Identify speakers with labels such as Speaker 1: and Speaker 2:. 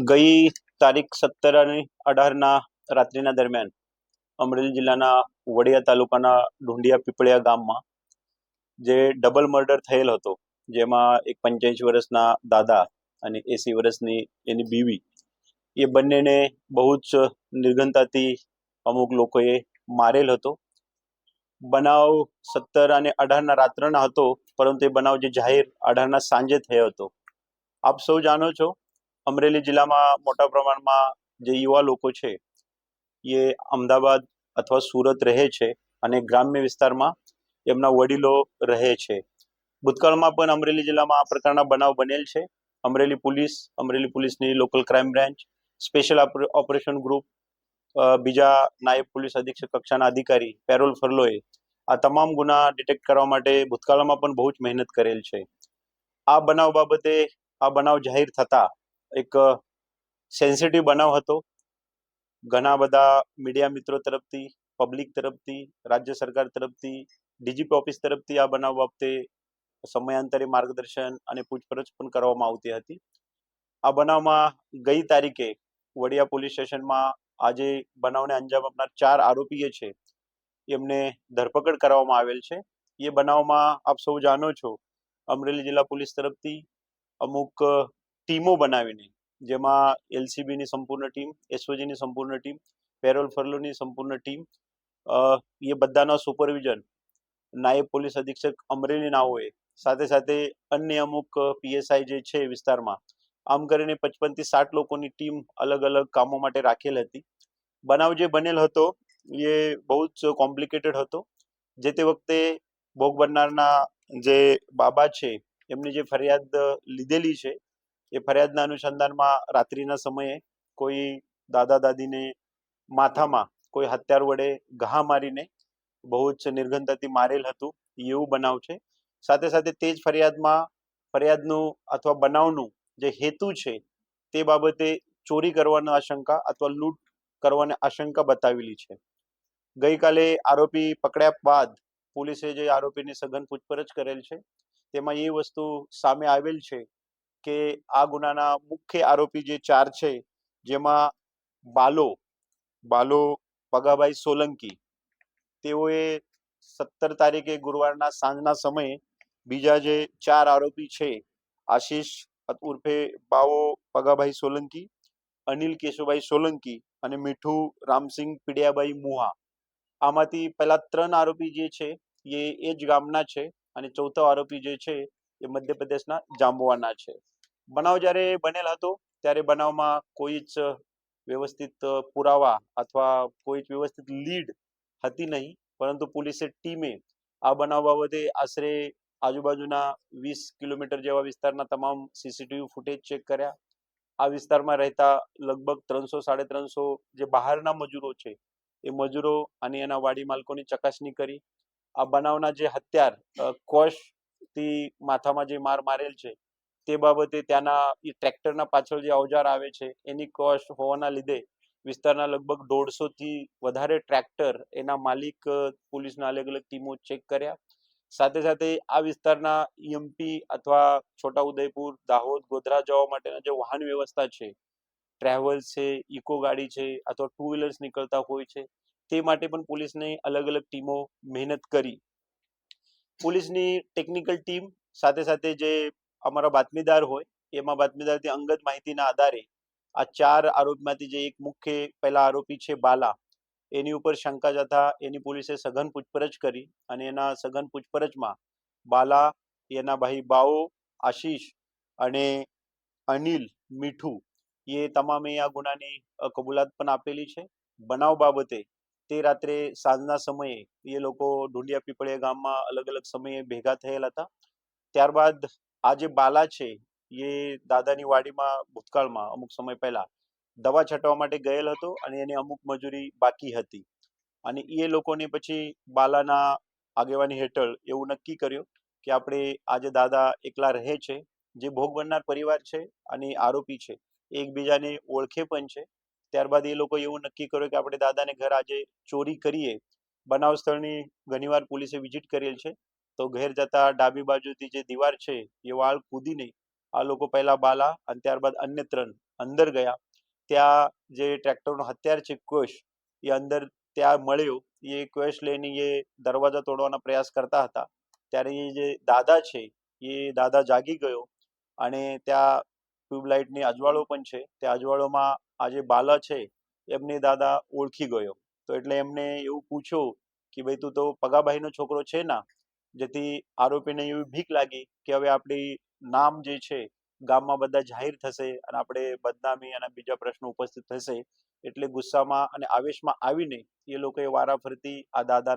Speaker 1: ગઈ તારીખ સત્તર અને અઢારના રાત્રિના દરમિયાન અમરેલી જિલ્લાના વડિયા તાલુકાના ઢુંડિયા પીપળિયા ગામમાં જે ડબલ મર્ડર થયેલ હતો, જેમાં એક પંચ્યાસી વર્ષના દાદા અને એસી વર્ષની એની બીવી, એ બંનેને બહુ જ નિર્ઘનતાથી અમુક લોકોએ મારેલ હતો. બનાવ સત્તર અને અઢારના રાત્રના હતો, પરંતુ એ બનાવ જે જાહેર અઢારના સાંજે થયો હતો. આપ સૌ જાણો છો અમરેલી જિલ્લામાં મોટા પ્રમાણમાં જે યુવા લોકો છે, એ અમદાવાદ અથવા સુરત રહે છે અને ગ્રામ્ય વિસ્તારમાં એમના વડીલો રહે છે. ભૂતકાળમાં પણ અમરેલી જિલ્લામાં આ પ્રકારના બનાવ બનેલ છે. અમરેલી પોલીસ, અમરેલી પોલીસની local crime branch, special operation group બીજા નાયબ પોલીસ અધિક્ષક કક્ષાના અધિકારી, પેરોલ ફરલોએ આ તમામ ગુના ડિટેક્ટ કરવા માટે ભૂતકાળમાં પણ બહુ જ મહેનત કરેલ છે. આ બનાવ બાબતે, આ બનાવ જાહેર થતા એક સેન્સિટિવ બનાવ હતો. ઘણા બધા મીડિયા મિત્રો તરફથી પબ્લિક તરફથી, રાજ્ય સરકાર તરફથી ડીજીપી ઓફિસ તરફથી આ બનાવ બાબતે સમયાંતરે માર્ગદર્શન અને પૂછપરછ પણ કરવામાં આવતી હતી. આ બનાવમાં ગઈ તારીખે વડિયા પોલીસ સ્ટેશનમાં આજે બનાવને અંજામ આપનાર ચાર આરોપીએ છે, એમને ધરપકડ કરવામાં આવેલ છે. એ બનાવમાં આપ સૌ જાણો છો, અમરેલી જિલ્લા પોલીસ તરફથી અમુક ટીમો બનાવીને, જેમાં એલસીબીની સંપૂર્ણ ટીમ એસઓજીની સંપૂર્ણ ટીમ પેરોલ ફરલોની સંપૂર્ણ ટીમ એ બધાના સુપરવિઝન નાયબ પોલીસ અધિક્ષક અમરેલી નાઓએ, સાથે સાથે અન્ય અમુક પીએસઆઈ જે છે વિસ્તારમાં, આમ કરીને પચપનથી સાઠ લોકોની ટીમ અલગ અલગ કામો માટે રાખેલ હતી. બનાવ જે બનેલ હતો, એ બહુ જ કોમ્પ્લિકેટેડ હતો. જે તે વખતે ભોગ બનનારના જે બાબા છે, એમની જે ફરિયાદ લીધેલી છે એ ફરિયાદના અનુસંધાનમાં રાત્રિના સમયે કોઈ દાદા દાદીને માથામાં કોઈ હથિયાર વડે ઘા મારીને બહુ જ નિર્ગંધતાથી મારેલ હતું, એવું બનાવ છે. સાથે સાથે તે જ ફરિયાદમાં, ફરિયાદનું અથવા બનાવનું જે હેતુ છે તે બાબતે ચોરી કરવાની આશંકા અથવા લૂંટ કરવાની આશંકા બતાવેલી છે. ગઈકાલે આરોપી પકડ્યા બાદ પોલીસે જે આરોપીની સઘન પૂછપરછ કરેલ છે, તેમાં એ વસ્તુ સામે આવેલ છે કે આ ગુનાના મુખ્ય આરોપી જે ચાર છે, જેમાં બાલો બાલો પગાભાઈ સોલંકી, તેઓએ સત્તર તારીખે ગુરુવારના સાંજના સમયે બીજા જે ચાર આરોપી છે, આશીષ ઉર્ફે બાવો પગાભાઈ સોલંકી, અનિલ કેશુભાઈ સોલંકી અને મીઠુ રામસિંગ પીડિયાભાઈ મુહા. આમાંથી પહેલા ત્રણ આરોપી જે છે, એ એ જ ગામના છે અને ચોથો આરોપી જે છે એ મધ્યપ્રદેશના જાંબુવાના છે. બનાવ જ્યારે બનેલ હતો ત્યારે બનાવમાં કોઈ જ વ્યવસ્થિત પુરાવા અથવા કોઈ જ વ્યવસ્થિત લીડ હતી નહીં પરંતુ પોલીસે ટીમે આ બનાવ બાબતે આશરે આજુબાજુના વીસ કિલોમીટર જેવા વિસ્તારના તમામ સીસીટીવી ફૂટેજ ચેક કર્યા. આ વિસ્તારમાં રહેતા લગભગ ત્રણસો સાડે ત્રણસો જે બહારના મજૂરો છે એ મજૂરો અને એના વાડી માલકોની ચકાસણી કરી. આ બનાવના જે હત્યાર અ, કોષથી માથામાં જે માર મારેલ છે, તે બાબતે ત્યાંના એ ટ્રેક્ટરના પાછળ જે અવજાર આવે છે, એની કોસ્ટ હોવાના લીધે વિસ્તારના લગભગ દોઢસો થી વધારે ટ્રેક્ટર એના માલિક પોલીસના અલગ અલગ ટીમો ચેક કર્યા. સાથે સાથે આ વિસ્તારના ઈએમપી અથવા છોટા ઉદયપુર, દાહોદ, ગોધરા જવા માટેના જે વાહન વ્યવસ્થા છે, ટ્રાવેલ્સ છે, ઇકો ગાડી છે અથવા ટુ વ્હીલર્સ નીકળતા હોય છે, તે માટે પણ પોલીસને અલગ અલગ ટીમો મહેનત કરી પોલીસની ટેકનિકલ ટીમ સાથે સાથે જે અમારા બાતમીદાર હોય, એમાં બાતમીદારથી અંગત માહિતીના આધારે આ ચાર આરોપીમાંથી જે એક મુખ્ય પહેલા આરોપી છે બાલા, એની ઉપર શંકા જતા એની પોલીસે સઘન પૂછપરછ કરી અને એના સઘન પૂછપરછમાં બાલા, એના ભાઈ બાઓ, આશીષ અને અનિલ, મીઠુ, એ તમામે આ ગુનાની કબૂલાત પણ આપેલી છે. બનાવ બાબતે તે રાત્રે સાંજના સમયે એ લોકો ઢુંડિયા પીપળિયા ગામમાં અલગ અલગ સમયે ભેગા થયેલા હતા. ત્યારબાદ આ જે બાલા છે, એ દાદાની વાડીમાં ભૂતકાળમાં અમુક સમય પહેલા દવા છાંટવા માટે ગયેલ હતો અને એને અમુક મજૂરી બાકી હતી. અને એ લોકોને પછી બાલાના આગેવાની હેઠળ એવું નક્કી કર્યું કે આપણે આજે દાદા એકલા રહે છે, જે ભોગ બનનાર પરિવાર છે અને આરોપી છે એકબીજાને ઓળખે પણ છે ત્યારબાદ એ લોકો એવું નક્કી કર્યું કે આપણે દાદાને ઘર આજે ચોરી કરીએ. બનાવ સ્થળની ઘણીવાર પોલીસે વિઝિટ કરેલ છે. તો ઘેર જતા ડાબી બાજુથી જે દીવાર છે, એ વાળ કૂદીને આ લોકો પહેલા બાલા અને ત્યારબાદ અન્ય ત્રણ અંદર ગયા. ત્યાં જે ટ્રેક્ટરનો હથિયાર છે કોશ એ અંદર ત્યાં મળ્યો. એ કોશ લઈને એ દરવાજા તોડવાના પ્રયાસ કરતા હતા. ત્યારે એ જે દાદા છે, એ દાદા જાગી ગયો અને ત્યાં ટ્યુબલાઇટની અજવાળો પણ છે. તે અજવાળોમાં આ જે બાલા છે, એમને દાદા ઓળખી ગયો. તો એટલે એમને એવું પૂછ્યું કે ભાઈ તું તો પગાભાઈનો છોકરો છે ના, જેથી આરોપીને એવી ભીખ લાગી કે હવે આપણી નામ જે છે, ગામમાં બધા જાહેર થશે અને આપણે બદનામી અને બીજા પ્રશ્નો ઉપસ્થિત થશે. એટલે ગુસ્સામાં અને આવેશમાં આવીને એ લોકોએ વારાફરતી આ દાદાના